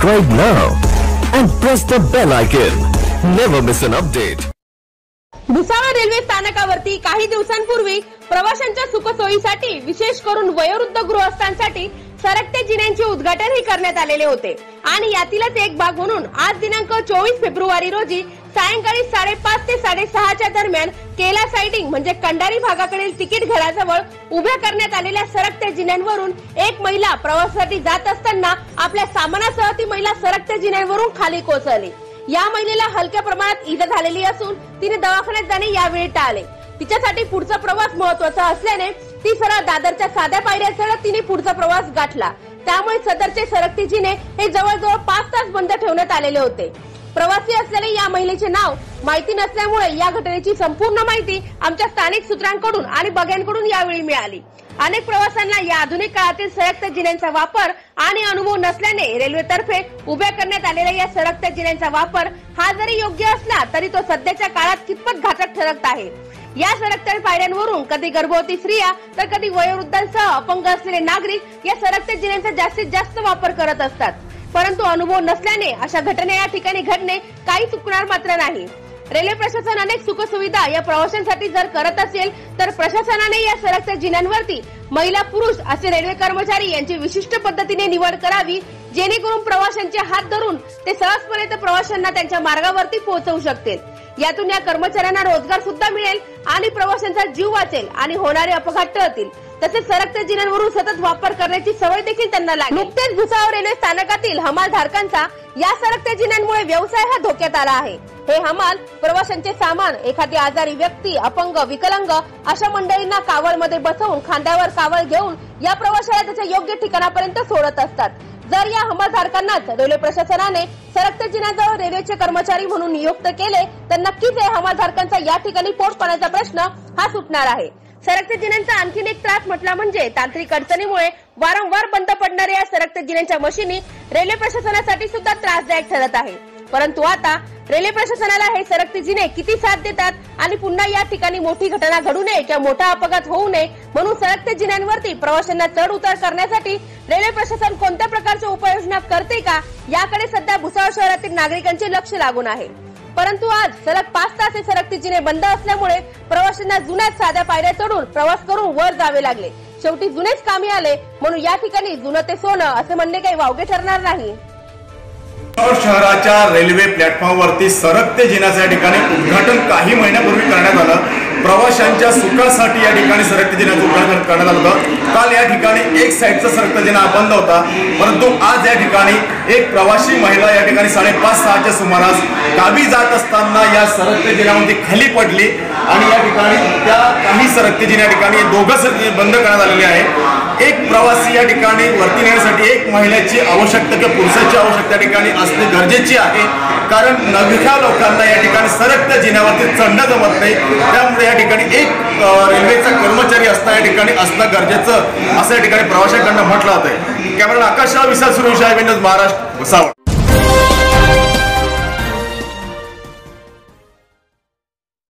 Subscribe now and press the bell icon. Never miss an update. Bhusawal railway स्थानकावरती काही दिवसांपूर्वी प्रवाशांच्या सुखसोयीसाठी विशेष करून वयोवृद्ध गृहस्थांसाठी सरकते जिन्यांचे उद्घाटनही करण्यात आलेले होते आणि यातीलच एक भाग म्हणून आज दिनांक चोवीस फेब्रुवारी रोजी सायंकाळी साडेपाच ते साडेसहाच्या दरम्यान केला सायटिंग म्हणजे कंडारी भागाकडील तिकीट घराजवळ उभ्या करण्यात आलेल्या सरकत्या जिन्यांवरून एक महिला प्रवासासाठी जात असताना आपल्या सामानासह ती महिला सरकत्या जिन्यांवरून खाली कोसळली. या महिलेला हलक्या प्रमाणात इजा झालेली असून तिने दवाखान्यात जाणे यावेळी टाळले. तिच्यासाठी पुढचा प्रवास महत्त्वाचा असल्याने ती सरळ दादरच्या साध्या पायऱ्या चढत तिने पुढचा प्रवास गाठला. त्यामुळे सदरचे सरकती जिने हे जवळजवळ पाच तास बंद ठेवण्यात आलेले होते. प्रवासी असलेले या महिलेचे नाव माहिती नसल्यामुळे या घटनेची संपूर्ण माहिती आमच्या स्थानिक सूत्रांकडून आणि बघ्यांकडून यावेळी मिळाली. अनेक प्रवाशांना या आधुनिक काळातील सरकत्या जिन्यांचा वापर आणि अनुभव नसल्याने रेल्वेतर्फे उभ्या करण्यात आलेल्या या सरकत्या जिन्यांचा वापर हा जरी योग्य असला तरी तो सध्याच्या काळात कितपत घातक ठरत आहे. या सरकत्या पायऱ्यांवरून कधी गर्भवती स्त्रिया तर कधी वयोवृद्धांसह अपंग असलेले नागरिक या सरकत्या जिन्यांचा जास्तीत जास्त वापर करत असतात. परंतु अनुभव नसल्याने अशा घटना या ठिकाणी घडणे काही चुकणार मात्र नाही. रेल्वे प्रशासन अनेक सुखसुविधा या प्रवाशांसाठी जर करत असेल तर प्रशासनाने या सरकत्या जिन्यांवरती महिला पुरुष असे रेल्वे कर्मचारी यांची विशिष्ट पद्धतीने निवड करावी जेणेकरून प्रवाशांचे हात धरून ते सहजपणे प्रवाशांना त्यांच्या मार्गावरती पोहोचवू शकतील. यातून या कर्मचाऱ्यांना रोजगार सुद्धा मिळेल आणि प्रवाशांचा जीव वाचेल आणि होणारे अपघात टळतील. तसेच सरकत्या जिन्यांवरून सतत वापर करण्याची सवय देखील त्यांना लागली. नुकतेच भुसावळ रेल्वे स्थानकातील हमाल धारकांचा या सरकत्या जिन्यांमुळे व्यवसाय हा धोक्यात आला आहे. हे हमाल प्रवाशांचे सामान एखादी आजारी व्यक्ती अपंग विकलांग अशा मंडळींना कावडमध्ये बसवून खांद्यावर कावळ घेऊन या प्रवाशाला त्याच्या योग्य ठिकाणापर्यंत सोडत असतात. जर या हमालधारकांनाच रेल्वे प्रशासनाने सरकत्या जिन्याजवळ रेल्वेचे कर्मचारी म्हणून नियुक्त केले तर नक्कीच या हमालधारकांचा या ठिकाणी पोट पाण्याचा प्रश्न हा सुटणार आहे. सरकत्या जिन्यांचा आणखीन एक त्रास म्हटला म्हणजे तांत्रिक अडचणीमुळे वारंवार बंद पडणाऱ्या या सरकत्या जिन्यांच्या मशिनी रेल्वे प्रशासनासाठी सुद्धा त्रासदायक ठरत आहे. परंतु आता रेल्वे प्रशासनाला हे सरकते जिने किती साथ देतात आणि पुन्हा या ठिकाणी मोठी घटना घडू नये किंवा मोठा अपघात होऊ नये म्हणून सरकते जिन्यांवरती प्रवाशांना चढ उतार करण्यासाठी रेल्वे प्रशासन कोणत्या प्रकारच्या उपाययोजना करते का याकडे सध्या भुसावळ शहरातील नागरिकांचे लक्ष लागून आहे. परंतु आज सलग पाच तास हे सरकती जिने बंद असल्यामुळे प्रवाशांना जुन्याच साध्या पायऱ्या चढून प्रवास करून वर जावे लागले. शेवटी जुनेच कामी आले म्हणून या ठिकाणी जुनं ते सोनं असे म्हणणे काही वावगे ठरणार नाही. शहराच्या रेल्वे प्लॅटफॉर्मवरती सरकते जिन्याच्या ठिकाणी उद्घाटन काही महिन्यापूर्वी करण्यात आलं. प्रवाशांच्या सुखासाठी या ठिकाणी सरकते जिन्याचं उद्घाटन करण्यात आलं होतं. काल या ठिकाणी एक साईडचा सरकता जिना बंद होता. परंतु आज या ठिकाणी एक प्रवासी महिला या ठिकाणी साडेपाच सहाच्या सुमारास गावी जात असताना या सरक्त जिन्यामध्ये खाली पडली. आणि या ठिकाणी त्या काही सरकते जिन्या ठिकाणी दोघं सरकते बंद करण्यात आलेले आहे. एक प्रवासी या ठिकाणी वरती नेण्यासाठी एक महिलेची आवश्यकता किंवा पुरुषाची आवश्यकता या ठिकाणी असणे गरजेची आहे. कारण नवख्या लोकांना या ठिकाणी सरकत्या जिन्यावरती चढणं जमत नाही. त्यामुळे या ठिकाणी एक रेल्वेचा कर्मचारी असता या ठिकाणी असणं गरजेचं असं या ठिकाणी प्रवाशांकडनं म्हटलं जात आहे कॅमेरा आकाश विशाल सुरू महाराष्ट्र भुसावळ.